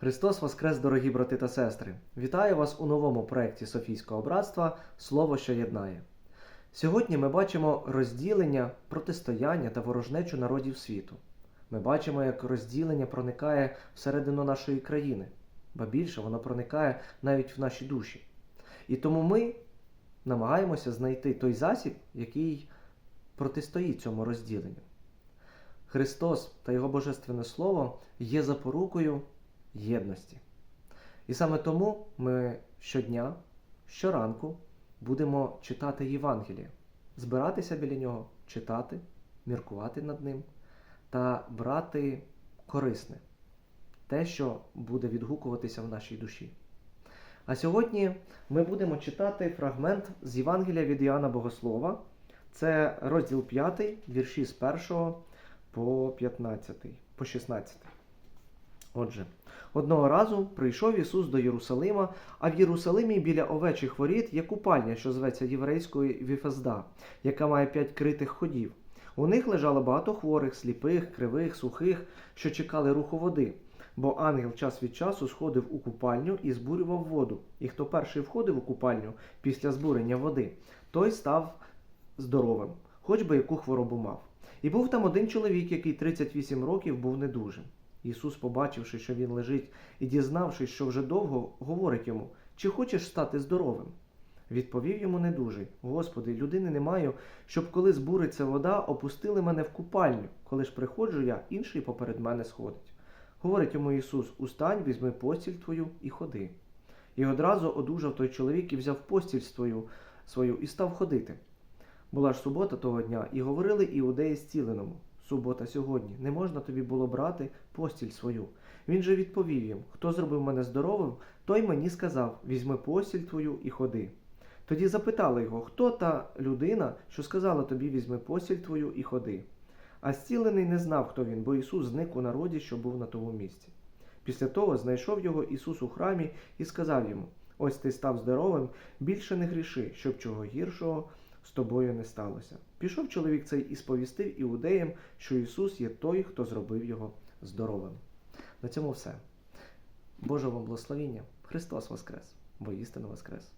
Христос Воскрес, дорогі брати та сестри! Вітаю вас у новому проєкті Софійського братства Слово, що єднає. Сьогодні ми бачимо розділення, протистояння та ворожнечу народів світу. Ми бачимо, як розділення проникає всередину нашої країни, ба більше воно проникає навіть в наші душі. І тому ми намагаємося знайти той засіб, який протистоїть цьому розділенню. Христос та Його Божественне Слово є запорукою єдності. І саме тому ми щодня, щоранку будемо читати Євангеліє, збиратися біля нього, читати, міркувати над ним та брати корисне, те, що буде відгукуватися в нашій душі. А сьогодні ми будемо читати фрагмент з Євангелія від Іоанна Богослова. Це розділ 5, вірші з 1 по 15, по 16. Отже, одного разу прийшов Ісус до Єрусалима, а в Єрусалимі біля овечих воріт є купальня, що зветься єврейською Віфезда, яка має п'ять критих ходів. У них лежало багато хворих, сліпих, кривих, сухих, що чекали руху води. Бо ангел час від часу сходив у купальню і збурював воду. І хто перший входив у купальню після збурення води, той став здоровим, хоч би яку хворобу мав. І був там один чоловік, який 38 років був недужим. Ісус, побачивши, що він лежить, і дізнавшись, що вже довго, говорить йому: Чи хочеш стати здоровим? Відповів йому недужий: Господи, людини не маю, щоб коли збуриться вода, опустили мене в купальню. Коли ж приходжу я, інший поперед мене сходить. Говорить йому Ісус: Устань, візьми постіль твою і ходи. І одразу одужав той чоловік і взяв постіль свою, свою і став ходити. Була ж субота того дня, і говорили іудеї зціленому. Субота сьогодні, не можна тобі було брати постіль свою. Він же відповів їм: Хто зробив мене здоровим, той мені сказав: Візьми постіль твою і ходи. Тоді запитали його, хто та людина, що сказала тобі візьми постіль твою і ходи. А зцілений не знав, хто він, бо Ісус зник у народі, що був на тому місці. Після того знайшов його Ісус у храмі і сказав йому: Ось ти став здоровим, більше не гріши, щоб чого гіршого з тобою не сталося. Пішов чоловік цей і сповістив іудеям, що Ісус є той, хто зробив його здоровим. На цьому все. Божого вам благословіння. Христос Воскрес, бо істина Воскрес.